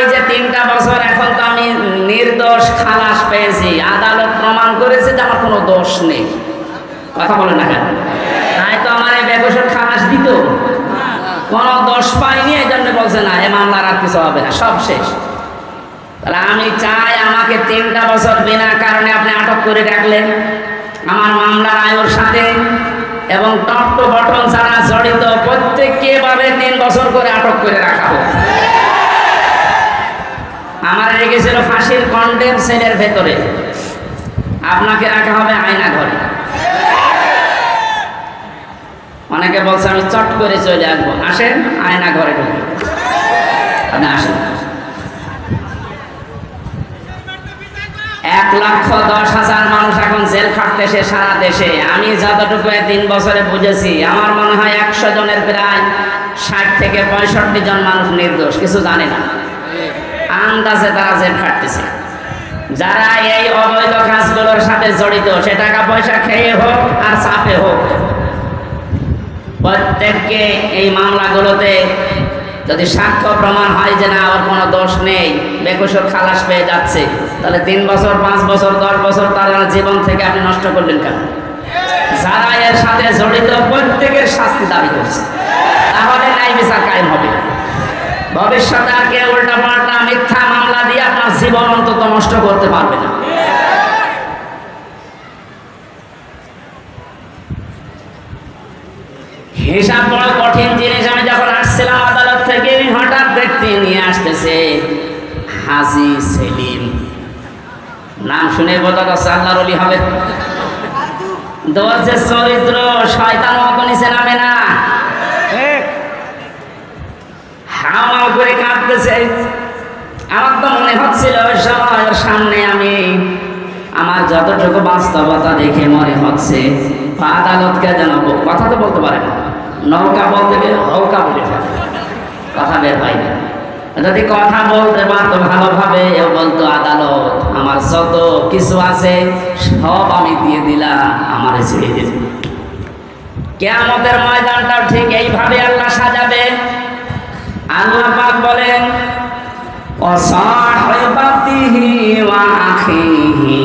এই যে তিনটা বছর এখন তো আমি নির্দোষ, খালাস পেয়েছি। আদালত প্রমাণ করেছে যে আমার কোনো দোষ নেই। কথা বলে না কেন? তাই তো আমার এই বেকসুর খালাস দিত। কোনো দোষ পাইনি এই জন্য বলছে, না, এ মামলার আর কিছু হবে না, সব শেষ। তাহলে আমি চাই আমাকে তিনটা বছর বিনা কারণে আপনি আটক করে রাখলেন। আমার মামলার আয়ুর সাথে এবং টপ টু বটন ছাড়া জড়িত প্রত্যেককে এভাবে তিন বছর করে আটক করে রাখা হোক। আমার রেখেছিল ফাঁসির কন্ডেম সেলের ভেতরে। আপনাকে রাখা হবে আয়না ঘরে। অনেকে বলছে, আমি চট করে চলে আসব। আসেন, আয়না ঘরে ঢুকে। আপনি আসেন। এক লক্ষ দশ হাজার মানুষ এখন জেল খাটতেছে সারা দেশে। আমি যতটুকু তিন বছরে বুঝেছি, আমার মনে হয় একশো জনের প্রায় ষাট থেকে পঁয়ষট্টি জন মানুষ নির্দোষ, কিছু জানে না। আন্দাজে তারা জেল খাটতেছে যারা এই অবৈধ কাজগুলোর সাথে জড়িত, সে টাকা পয়সা খেয়ে হোক আর চাপে হোক। প্রত্যেককে এই মামলাগুলোতে যদি সাক্ষ্য প্রমাণ হয় যে না, ওর কোনো দোষ নেই, বেকসুর খালাস পেয়ে যাচ্ছে, তাহলে তিন বছর, পাঁচ বছর, দশ বছর তার জীবন থেকে আপনি নষ্ট করলেন কেন? যারা এর সাথে জড়িত প্রত্যেকের শাস্তি দাবি করছে। তাহলে ন্যায় বিচার কায়েম হবে। ভবিষ্যতে আর কেউ উল্টা পাল্টা মিথ্যা মামলা দিয়ে আপনার জীবন অন্তত নষ্ট করতে পারবে না। হিসাব বড় কঠিন জিনিস। আমি যখন আসছিলাম আদালত থেকে হঠাৎ দেখতে নিয়ে আসতেছে, হাজি সেলিম। নাম শুনে বোঝা যাচ্ছে আল্লাহর অলি হবে। দোয়ার যে চরিত্র, শয়তান মতো নিচে না হাওয়া করে কাঁদতেছে আমার তো মনে হচ্ছিল ওই সময় ওর সামনে আমি যত বাস্তবতা দেখে মনে হচ্ছে পা আদালতকে যেন কথা তো বলতে পারে না। নৌকা বলতে গেলে হৌকা বলে কথা বের হয় না। যদি কথা বলতে পারতো ভালোভাবে, এ বলতো, আদালত, আমার যত কিছু আছে, সব আমি দিয়ে দিলাম, আমার ছেড়ে দিল কেয়ামতের ময়দানটাও ঠিক এইভাবে আল্লাহ সাজাবে। আল্লাহ পাক বলেন অসাহ বাতিহি ওয়া আখিহি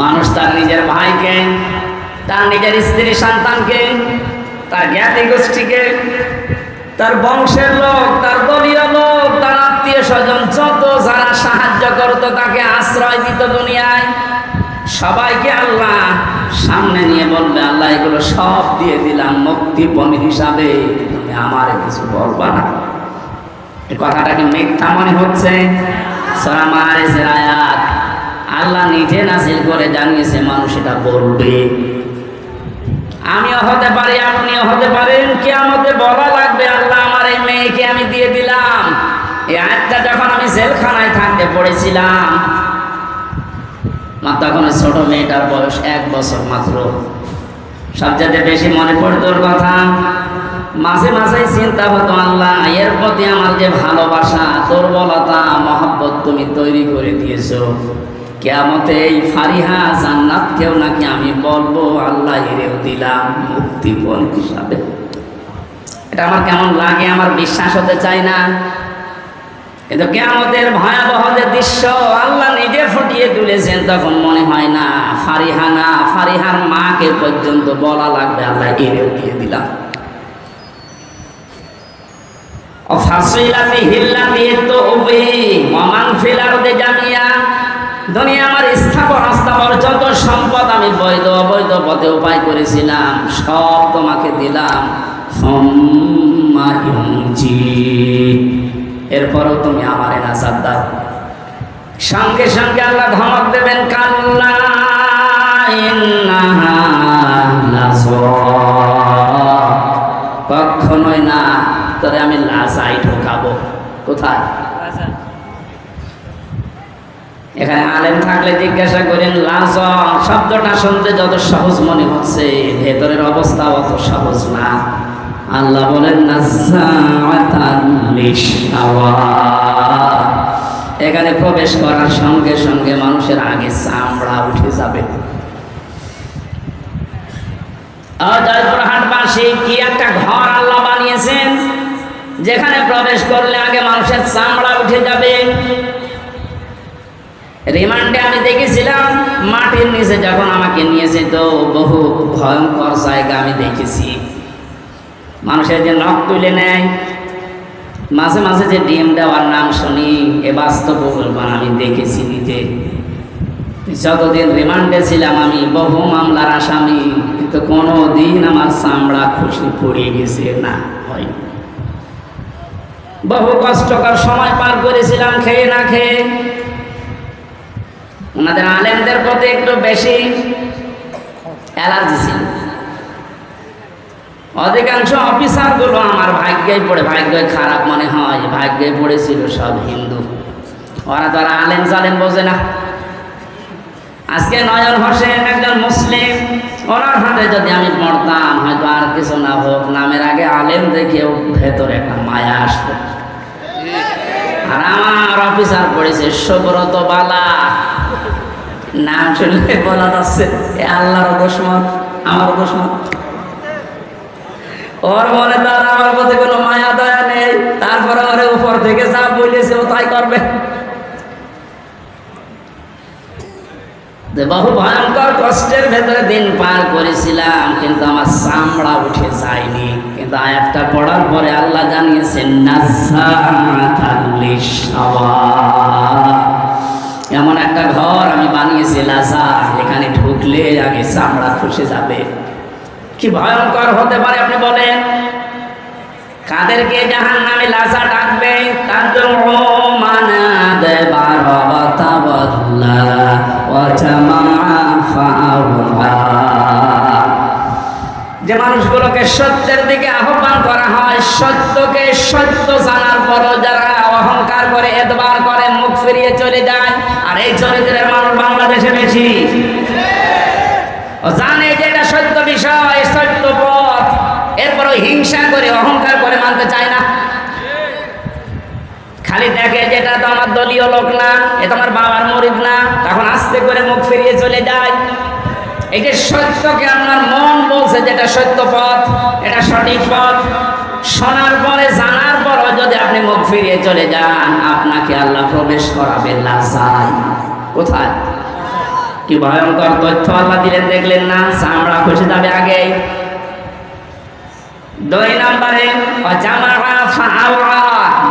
মানুষ তার নিজের ভাইকে, তার নিজের স্ত্রী সন্তানকে, তার জ্ঞাতি গোষ্ঠীকে, তার বংশের লোক, তার দলীয় লোক, তার আত্মীয় স্বজন, যত যারা সাহায্য করতো তাকে আশ্রয় দিত দুনিয়ায়। সবাইকে আল্লাহ সামনে নিয়ে বলবে, আল্লাহ এগুলো সব দিয়ে দিলাম, মুক্তিপণ হিসাবে। তুমি আমার কিছু বলবা না। এই কথাটাকে মিথ্যা মনে হচ্ছে? আল্লাহ নিজে নাসিল করে জানিয়েছে, মানুষ এটা বলবে। আমিও হতে পারি, আপনিও হতে পারেন কে আমাকে বলা লাগবে, আল্লাহ আমার এই মেয়েকে আমি দিয়ে দিলাম। এই আয়াতটা যখন আমি জেলখানায় থাকতে পড়েছিলাম তখন ছোট মেয়েটার বয়স এক বছর মাত্র। সবচেয়ে বেশি মনে পড়তো ওর কথা? মাঝে মাঝে চিন্তা হতো আল্লাহ, এর প্রতি আমার যে ভালোবাসা, দুর্বলতা, মহাব্বত তুমি তৈরি করে দিয়েছ। কেমতে এই ফারিহা জান্নাতকেও নাকি আমি বলব, আল্লাহ হিরেও দিলাম মুক্তিপণ হিসাবে। এটা আমার কেমন লাগে, আমার বিশ্বাস হতে চাই না। কিন্তু কেমতের ভয়াবহ যে দৃশ্য, আল্লাহ নিজে ফুটিয়ে তুলেছেন, তখন মনে হয় না, ফারিহা না, ফারিহার মাকে পর্যন্ত বলা লাগবে, আল্লাহ, এরেও দিয়ে দিলাম। ফিল জামিয়া। আমার স্থাপন সম্পদ আমি বৈধ, অবৈধ পথে উপায় করেছিলাম, সব তোমাকে দিলাম। এরপরও তুমি আমার নাজার দাও। সঙ্গে সঙ্গে আল্লাহ ধমক দেবেন, কাল্লা। কখনোই না তোরে আমি লাজাই ঢোকাবো। কোথায়? এখানে আলেম থাকলে জিজ্ঞাসা করেন লাজ শব্দটা শুনতে যত সহজ মনে হচ্ছে ভেতরের অবস্থা অত সহজ না। আল্লাহ বলেন এখানে প্রবেশ করার সঙ্গে সঙ্গে মানুষের আগে চামড়া উঠে যাবে। জয়পুরহাট বাস কি একটা ঘর আল্লাহ বানিয়েছেন? যেখানে প্রবেশ করলে আগে মানুষের চামড়া উঠে যাবে। রিমান্ডে আমি দেখেছিলাম, মাটির নিচে যখন আমাকে নিয়েছে তো বহু ভয়ঙ্কর জায়গা আমি দেখেছি। মানুষের যে নখ তুলে নেয়, মাঝে মাঝে যে ডিম দেওয়ার নাম শুনি, এ বাস্তব প্রমাণ আমি দেখেছি নিজে। যতদিন রিমান্ডে ছিলাম আমি, বহু মামলার আসামি, কিন্তু কোনো দিন আমার চামড়া খুশি পড়ে গেছে না হয় বহু কষ্টকর সময় পার করেছিলাম, খেয়ে না খেয়ে। ওনাদের আলেমদের প্রতি একটু বেশি অ্যালার্জি ছিল। অধিকাংশ অফিসারগুলো আমার ভাগ্যেই পড়ে, ভাগ্যই খারাপ মনে হয় ভাগ্যে পড়েছিল সব হিন্দু। ওরা তো আর আলেম জালেম বোঝে না। আজকে নয়ন হোসেন একজন মুসলিম, ওনার হাতে যদি আমি পড়তাম, হয়তো আর কিছু না হোক, নামের আগে আলেম দেখেও ভেতরে একটা মায়া আসতো। আর আমার অফিসার পড়েছে, সুব্রত বালা। নাম শুনলে বলা যাচ্ছে আল্লাহর দুশ্মন, আমার দুশ্মন। ওর মনে তার আমার প্রতি কোনো মায়া, দয়া নেই, তারপরে ওরে উপর থেকে যা বলেছে ও তাই করবে। বহু ভয়ঙ্কর কষ্টের ভেতরে দিন পার করেছিলাম, কিন্তু আমার চামড়া উঠে যায়নি। কিন্তু আয়াতটা পড়ার পরে আল্লাহ জানিয়েছেন। এমন একটা ঘর আমি বানিয়েছি লাসা এখানে ঢুকলে আগে চামড়া খসে যাবে। কি ভয়ঙ্কর হতে পারে আপনি বলেন? কাদেরকে জাহান নামে লাসা ডাকবে সত্যের দিকে আহ্বান করা হয়। সত্যকে সত্য জানার পরও যারা অহংকার করে এতবার করে মুখ ফিরিয়ে চলে যায়, আর এই চরিত্রের মানুষ বাংলাদেশে বেশি। জানে যে এটা সত্য বিষয়, সত্য পথ। এরপরও হিংসা করে, অহংকার করে মানতে চায় না। খালি দেখে যে এটা তো আমার দলীয় লোক না এটা আমার বাবার মরিদ না, তখন আস্তে করে মুখ ফিরিয়ে চলে যায়। এই যে সত্যকে আপনার মন বলছে যে এটা সত্য পথ, এটা সঠিক পথ, শোনার পরে, জানার পরও যদি আপনি মুখ ফিরিয়ে চলে যান, আপনাকে আল্লাহ প্রবেশ করাবে কোথায়? কি ভয়ঙ্কর তথ্য আল্লাহ দিলেন, দেখলেন না চামড়া খুশি যাবে আগে। দুই নম্বরে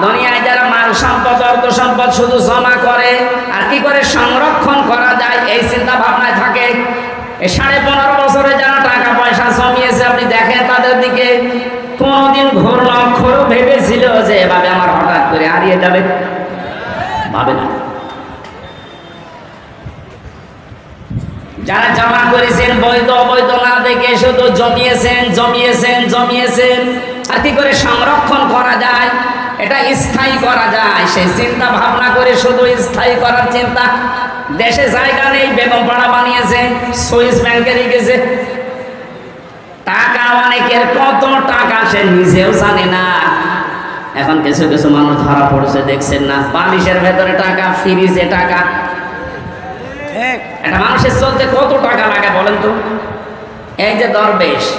দুনিয়ায় যারা মাল সম্পদ, অর্থ সম্পদ শুধু জমা করে, আর কি করে সংরক্ষণ করা যায়, এই চিন্তা সাড়ে পনেরো বছরে যারা টাকা পয়সা জমিয়েছে, আপনি দেখেন তাদের দিকে কোনোদিন ঘোর অক্ষরও ভেবেছিল যে এভাবে আমার হঠাৎ করে হারিয়ে যাবে। ভাবে না। যারা জমা করেছেন, বৈধ অবৈধ না দেখে শুধু জমিয়েছেন জমিয়েছেন জমিয়েছেন, আর কি করে সংরক্ষণ করা যায়? এটা স্থায়ী করা যায়। সেই চিন্তা ভাবনা করে শুধু স্থায়ী করার চিন্তা দেশে জায়গা নেই বেগম পাড়া বানিয়েছে সুইস ব্যাংকে রেখেছে। টাকা অনেকের কত টাকা সে নিজেও জানে না। এখন কিছু কিছু মানুষ ধরা পড়েছে দেখছেন না? বালিশের ভেতরে টাকা ফ্রিজে টাকা। একটা মানুষের চলতে কত টাকা লাগে বলেন তো? এই যে দরবেশ।